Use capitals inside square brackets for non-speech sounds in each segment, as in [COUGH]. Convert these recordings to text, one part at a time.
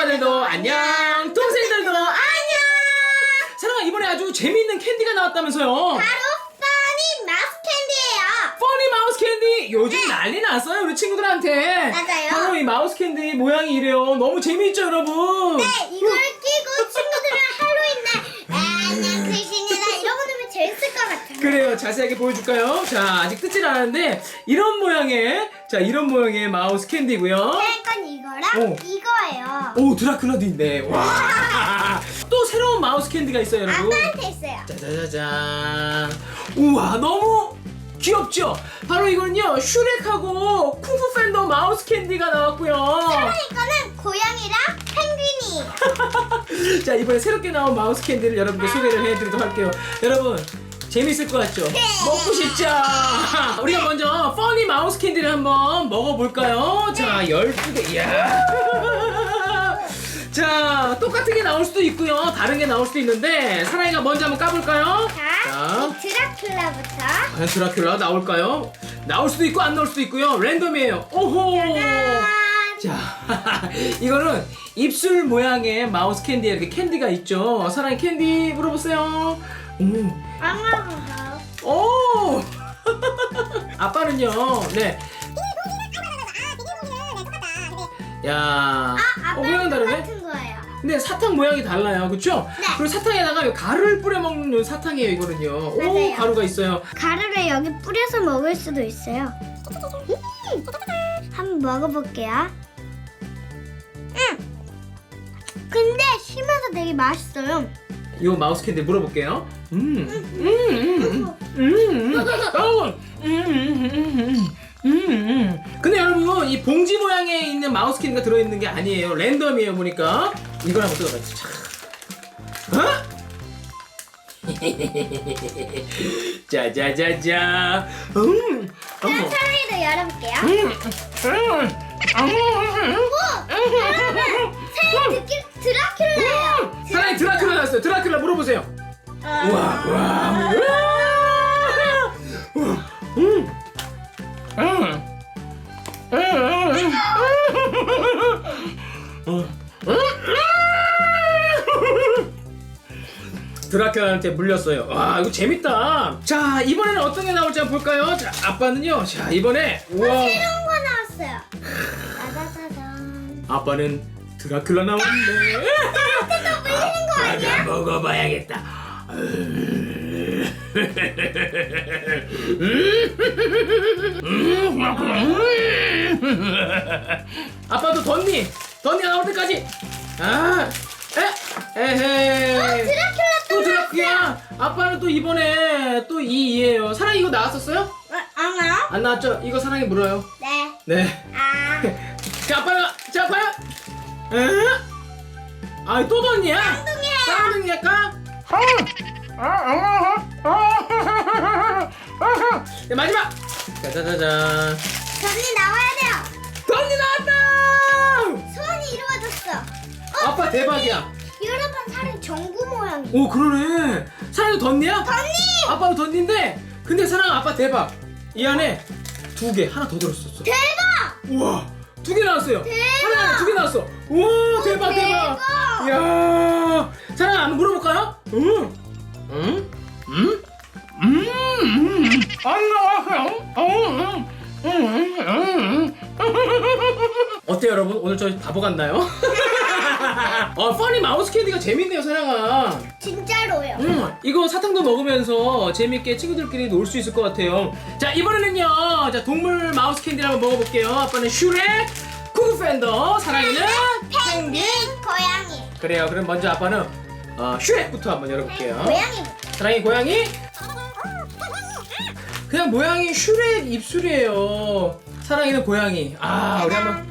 아빠들도 안녕. 동생들도 안녕. 사랑아 이번에 아주 재미있는 캔디가 나왔다면서요. 바로 써니 마우스 캔디예요. 퍼니 마우스 캔디? 요즘 난리 났어요 우리 친구들한테. 맞아요. 바로 이 마우스 캔디 모양이 이래요. 너무 재미있죠 여러분? 네, 이걸 끼고 친구들이랑 할로윈 날. 안녕 귀신이다 이러고 놀면 재밌을 것 같아요. 그래요. 자세하게 보여줄까요? 자 아직 뜯질 않았는데 이런 모양의 자 이런 모양의 마우스 캔디고요 그러니까 이거랑 오. 이거예요. 오 드라큘라도 있네 와 또 [LAUGHS] 새로운 마우스 캔디가 있어요 여러분 아빠한테 있어요. 짜자자잔 우와 너무 귀엽죠? 바로 이거는요 슈렉하고 쿵푸 팬더 마우스 캔디가 나왔고요 그러니까는 고양이랑 펭귄이에요. [LAUGHS] 자 이번에 새롭게 나온 마우스 캔디를 여러분께 소개를 해드리도록 할게요 여러분 재밌을 것 같죠? 먹고 싶죠? [LAUGHS] 우리가 먼저 퍼니 마우스 캔디를 한번 먹어볼까요? 자 12개 이야 [LAUGHS] 자 똑같은 게 나올 수도 있고요 다른 게 나올 수도 있는데 사랑이가 먼저 한번 까볼까요? 자, 이 드라큘라부터. 과연 드라큘라 나올까요? 나올 수도 있고 안 나올 수도 있고요. 랜덤이에요. 오호. 짠. 자, [LAUGHS] 이거는 입술 모양의 마우스 캔디에 이렇게 캔디가 있죠. 사랑의 캔디 물어보세요. 음. 앙앙앙. 오. [LAUGHS] 아빠는요. 네. 야. 아, 어, 모양 다르네. 거예요. 근데 사탕 모양이 달라요. 그쵸? 네. 그리고 사탕에다가 가루를 뿌려 먹는 요 사탕이에요, 이거는요. 오, 맞아요. 가루가 있어요. 가루를 여기 뿌려서 먹을 수도 있어요. 한번 먹어볼게요. 쉬면서 되게 맛있어요. 이 마우스 캔디 물어볼게요. 음, 음, 음, 음, 음, 어, 음, 음, 음, 음, 음. 근데 여러분 이 봉지 모양에 있는 마우스 캔디가 들어있는 게 아니에요. 랜덤이에요 보니까. 이걸 한번 뜯어봐요. 어? 짜자자자. 음, 자, 어머. 사랑이도 열어볼게요. 음, 음, 음, 오! 우와, 우와, 우와. 음. 음. 드라큘라한테 물렸어요. 와, 이거 재밌다. 자, 이번에는 어떤 게 나올지 한번 볼까요? 자, 아빠는요. 자, 이번에 우와. 새로운 거 나왔어요. 짜자자잔. 아빠는 드라큘라 나왔네. [LAUGHS] 아빠가 먹어봐야겠다. [LAUGHS] 아빠도 던니, 던니가 나올 때까지. 아, 에, 에헤. 어, 드라큘라 또또 드라큘라. 아빠는 또 이번에 또 이이에요. 사랑이 이거 나왔었어요? 어, 앙아? 안 나왔죠? 이거 사랑이 물어요. 네. 네. 아. [LAUGHS] 자, 아빠는 자 과연 에? 아또 던이야? 쌍둥이에요. 쌍둥이니까? 네, 마지막 짜자자잔 전이 나와야 돼요. 던이 나왔다 소원이 이루어졌어. 어, 아빠 대박이야 여러분 살은 전구 모양이. 오 그러네 사랑도 던이야? 언니! 아빠도 던인데 근데 사랑 아빠 대박 이 안에 두 개 하나 더 들었었어 대박! 우와 두 개 나왔어요 대박! 하나 두 개 나왔어 우와 대박 대박 대박! 이야 사랑 한번 물어볼까요? 응? 응? 응? 음, 음, 안 나왔어요. 음, 음, 음, 음, 음. 어때요, 여러분? 오늘 저 바보 같나요? 어, 퍼니 마우스 캔디가 재밌네요, 사랑아. 진짜로요. 음, 이거 사탕도 먹으면서 재밌게 친구들끼리 놀 수 있을 것 같아요. 자, 이번에는요, 자, 동물 마우스 캔디를 한번 먹어볼게요. 아빠는 슈렉, 쿠구 팬더, 사랑이는 펭귄 고양이. 그래요. 그럼 먼저 아빠는 어, 슈렉부터 한번 열어볼게요. 고양이. 사랑이 고양이? 그냥 모양이 슈렉 입술이에요. 사랑이는 고양이. 아, 우리 한번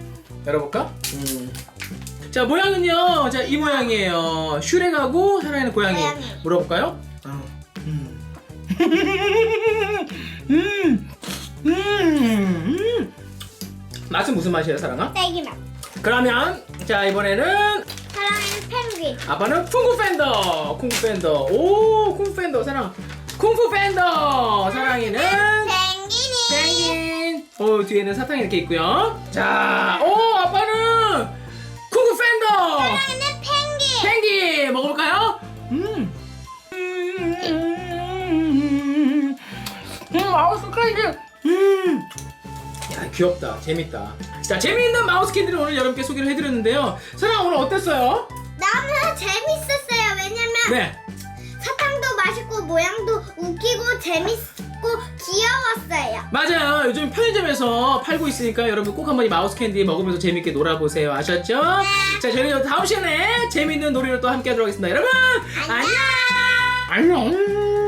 열어볼까? 음. 자, 모양은요. 자, 이 모양이에요. 슈렉하고 사랑이는 고양이. 고양이. 물어볼까요? 어. 음. 음. [LAUGHS] 음. 음. 맛은 무슨 맛이에요, 사랑아? 딸기 맛. 그러면 자 이번에는 아빠는 쿵푸 팬더. 쿵푸 팬더. 오, 쿵푸 팬더 사랑. 쿵푸 팬더. 사랑이는 펭귄이. 펭귄. 오, 뒤에는 사탕이 이렇게 있고요. 자, 오, 아빠는 쿵푸 팬더. 사랑이는 펭귄. 펭귄 먹어볼까요? 음. 음, 음, 음, 음, 마우스 크레이지. 음. 야, 귀엽다. 재밌다. 자, 재미있는 마우스 캔들을 오늘 여러분께 소개를 해드렸는데요. 사랑 오늘 어땠어요? 너무 재밌었어요. 왜냐면 네. 사탕도 맛있고 모양도 웃기고 재밌고 귀여웠어요. 맞아요. 요즘 편의점에서 팔고 있으니까 여러분 꼭 한번 이 마우스 캔디 먹으면서 재밌게 놀아보세요. 아셨죠? 자 저희는 다음 시간에 재밌는 놀이를 또 함께 하도록 하겠습니다. 여러분 안녕! 안녕